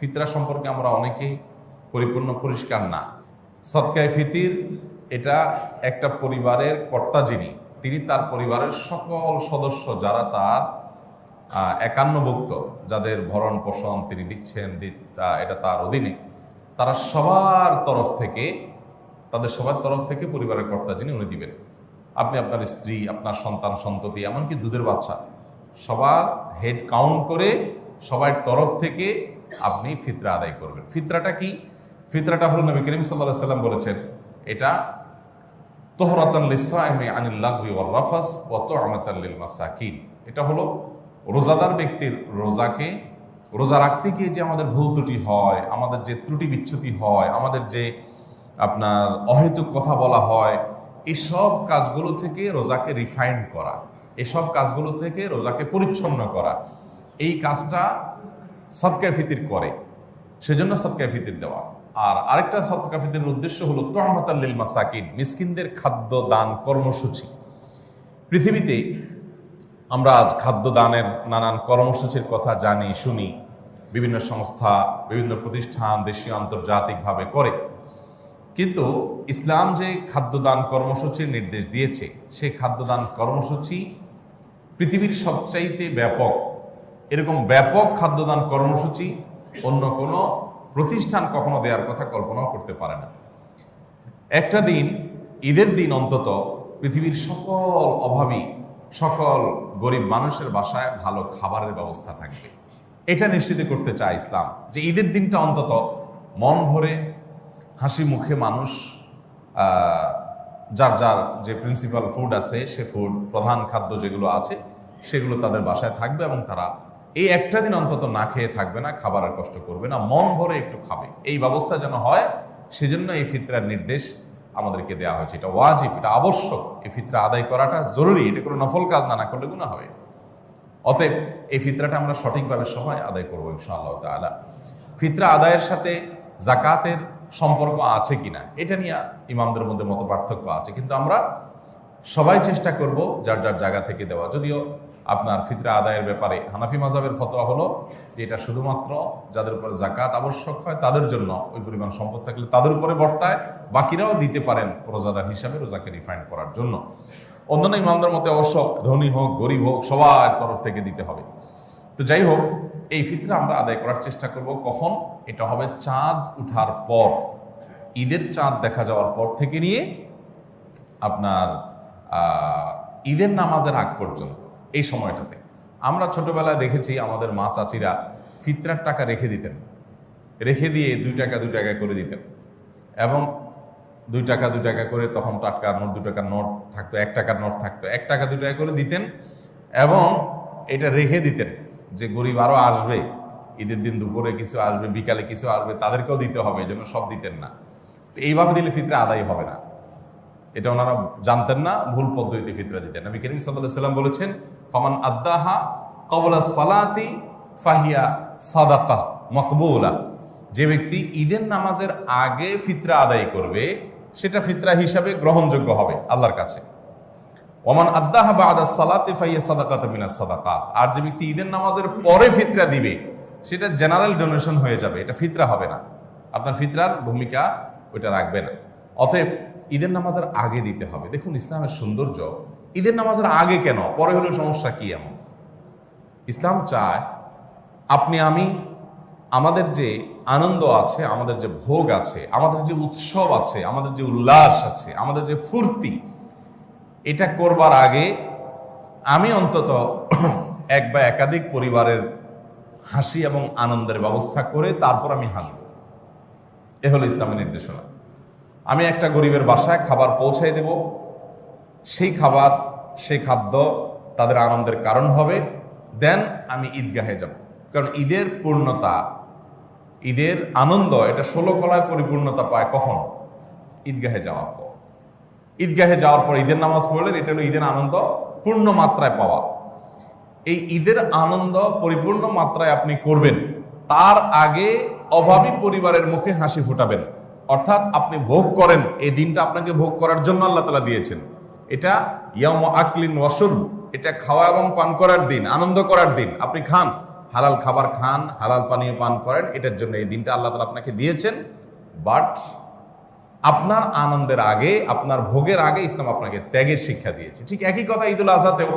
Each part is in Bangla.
ফিতরা সম্পর্কে আমরা অনেকেই পরিপূর্ণ পরিষ্কার না। সৎকায় ফিতির, এটা একটা পরিবারের কর্তা যিনি, তিনি তার পরিবারের সকল সদস্য যারা তার একান্নভুক্ত, যাদের ভরণ পোষণ তিনি দিচ্ছেন এটা তার অধীনে, তারা সবার তরফ থেকে, তাদের সবার তরফ থেকে পরিবারের কর্তা যিনি উনি দিবেন। আপনি আপনার স্ত্রী, আপনার সন্তান, সন্ততি, এমনকি দুধের বাচ্চা, সবার হেড কাউন্ট করে সবার তরফ থেকে আপনি ফিতরা আদায় করবেন। ফিতরাটা কি? ফিতরাটা হল নবী করিম সাল্লাহ সাল্লাম বলেছেন, এটা তোহরাতান লিসাইমি আনিল লাগবি ওয়ার রাফাস ওয়া তুআমাতান লিল মাসাকিন। এটা হলো রোজাদার ব্যক্তির রোজাকে, রোজা রাখতে গিয়ে যে আমাদের ভুল ত্রুটি হয়, আমাদের যে ত্রুটি বিচ্যুতি হয়, আমাদের যে আপনার অহেতুক কথা বলা হয়, এসব কাজগুলো থেকে রোজাকে রিফাইন করা, এসব কাজগুলো থেকে রোজাকে পরিচ্ছন্ন করা, এই কাজটা সদকায় ফিতির করে। সেজন্য সদকায় ফিতির দেওয়া। আর আরেকটা সদকা ফিতির উদ্দেশ্য হলো তহমতাল্লিল মাসাকিন, মিসকিনদের খাদ্য দান কর্মসূচি। পৃথিবীতে আমরা আজ খাদ্য দানের নানান কর্মসূচির কথা জানি, শুনি, বিভিন্ন সংস্থা, বিভিন্ন প্রতিষ্ঠান দেশীয় আন্তর্জাতিকভাবে করে। কিন্তু ইসলাম যে খাদ্যদান কর্মসূচির নির্দেশ দিয়েছে সেই খাদ্যদান কর্মসূচি পৃথিবীর সবচাইতে ব্যাপক এরকম ব্যাপক খাদ্যদান কর্মসূচি অন্য কোনো প্রতিষ্ঠান কখনো দেওয়ার কথা কল্পনাও করতে পারে না। একটা দিন, ঈদের দিন অন্তত, পৃথিবীর সকল অভাবী, সকল গরিব মানুষের বাসায় ভালো খাবারের ব্যবস্থা থাকবে। এটা নিশ্চিত করতে চায় ইসলাম যে ঈদের দিনটা অন্তত মন ভরে, হাসি মুখে মানুষ যার যার যে প্রিন্সিপাল ফুড আছে, সে ফুড প্রধান খাদ্য যেগুলো আছে, সেগুলো তাদের বাসায় থাকবে এবং তারা এই একটা দিন অন্তত না খেয়ে থাকবে না, খাবার আর কষ্ট করবে না, মন ভরে একটু খাবে। এই ব্যবস্থা যেন হয়, সেজন্য এই ফিতরার নির্দেশ আমাদেরকে দেওয়া হয়েছে। এটা ওয়াজিব, এটা আবশ্যক। এই ফিতরা আদায় করাটা জরুরি, এটা কোনো নফল কাজ না না করলে গুণা হবে অতএব এই ফিতরাটা আমরা সঠিকভাবে সবাই আদায় করব ইনশাআল্লাহ তাআলা। ফিতরা আদায়ের সাথে জাকাতের সম্পর্ক আছে কিনা, এটা নিয়ে ইমামদের মধ্যে মতো পার্থক্য আছে। কিন্তু আমরা সবাই চেষ্টা করব যার যার জায়গা থেকে দেওয়া। যদিও আপনার ফিতরা আদায়ের ব্যাপারে। হানাফি মাজাবের ফতোয়া হলো যে এটা শুধুমাত্র যাদের উপরে জাকাত আবশ্যক হয়, তাদের জন্য ওই পরিমাণ সম্পদ থাকলে তাদের উপরে বর্তায়, বাকিরাও দিতে পারেন রোজাদার হিসাবে রোজাকে রিফাইন করার জন্য। অন্যান্য ইমামদের মতে অবশ্য ধনী হোক, গরিব হোক, সবার তরফ থেকে দিতে হবে। তো যাই হোক, এই ফিতরা আমরা আদায় করার চেষ্টা করব। কখন? এটা হবে চাঁদ উঠার পর। ঈদের চাঁদ দেখা যাওয়ার পর থেকে নিয়ে আপনার ঈদের নামাজের আগ পর্যন্ত। এই সময়টাতে। আমরা ছোটবেলায় দেখেছি আমাদের মা চাচিরা ফিতরার টাকা রেখে দিতেন। রেখে দিয়ে দুই টাকা দুই টাকা করে দিতেন। এবং দুই টাকা দুই টাকা করে তখন টাটকা নোট দু টাকার নোট থাকতো, এক টাকার নোট থাকতো। এক টাকা, দুই টাকা করে দিতেন এবং এটা রেখে দিতেন যে গরিব আরও আসবে, ঈদের দিন দুপুরে কিছু আসবে, বিকালে কিছু আসবে, তাদেরকেও দিতে হবে জন্য সব দিতেন না। তো এইভাবে দিলে ফিতরা আদায় হবে না। এটা ওনারা জানতেন না, ভুল পদ্ধতিতে ফিতরা দিতেন। নবী করিম সাল্লাহ সাল্লাম বলেছেন, ফামান আদাহা কবলা সালাতি ফাহিয়া সাদাকা মকবুলা। যে ব্যক্তি ঈদের নামাজের আগে ফিতরা আদায় করবে, সেটা ফিতরা হিসাবে গ্রহণযোগ্য হবে আল্লাহর কাছে। ওমান আদাহা বা আদা সালাতে ফাইয়া সাদাকাত মিনাস সাদাকাত। আর যে ব্যক্তি ঈদের নামাজের পরে ফিতরা দিবে, সেটা জেনারেল ডোনেশন হয়ে যাবে, এটা ফিতরা হবে না। আপনার ফিতরার ভূমিকা ওইটা রাখবে না। অতএব ঈদের নামাজের আগে দিতে হবে। দেখুন, ইসলামের সৌন্দর্য। ঈদের নামাজের আগে কেন? পরে হলেও সমস্যা কি এমন? ইসলাম চায়, আপনি, আমি, আমাদের যে আনন্দ আছে, আমাদের যে ভোগ আছে, আমাদের যে উৎসব আছে, আমাদের যে উল্লাস আছে, আমাদের যে ফুর্তি, এটা করবার আগে আমি অন্তত এক বা একাধিক পরিবারের হাসি এবং আনন্দের ব্যবস্থা করে তারপর আমি হাসব। এ হলো ইসলামের নির্দেশনা। আমি একটা গরিবের বাসায় খাবার পৌঁছাই দেব। সেই খাবার, সেই খাদ্য তাদের আনন্দের কারণ হবে। দেন আমি ঈদগাহে যাব। কারণ ঈদের পূর্ণতা, ঈদের আনন্দ, এটা ষোলো কলায় পরিপূর্ণতা পায় কখন? ঈদগাহে যাওয়ার পর। ঈদগাহে যাওয়ার পর ঈদের নামাজ পড়লেন এটা হলো ঈদের আনন্দ পূর্ণ মাত্রায় পাওয়া। এই ঈদের আনন্দ পরিপূর্ণ মাত্রায় আপনি করবেন। তার আগে অভাবী পরিবারের মুখে হাসি ফুটাবেন। অর্থাৎ আপনি ভোগ করেন, এই দিনটা আপনাকে ভোগ করার জন্য আল্লাহ তালা দিয়েছেন। এটা ইয়াম আকলিন ওয়াসুর এটা খাওয়া এবং পান করার দিন, আনন্দ করার দিন। আপনি খান, হালাল খাবার খান, হালাল পানীয় পান করেন, এটার জন্য এই দিনটা আল্লাহ তালা আপনাকে দিয়েছেন। বাট আপনার আনন্দের আগে, আপনার ভোগের আগে ইসলাম আপনাকে ত্যাগের শিক্ষা দিয়েছে। ঠিক একই কথা ঈদুল আজহাতেও।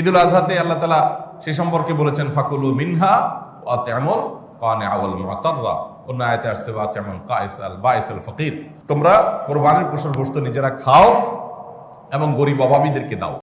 ঈদুল আজহাতে আল্লাহ তালা সে সম্পর্কে বলেছেন, ফাকুলু মিনহা তেমন কানে আওয়াল মতাররা। অন্য আয়তে আসছে বা তেমন কায়সাল বাইসাল ফকির। তোমরা কোরবানির পশুর গোস্ত নিজেরা খাও এবং গরিব অভাবীদেরকে দাও।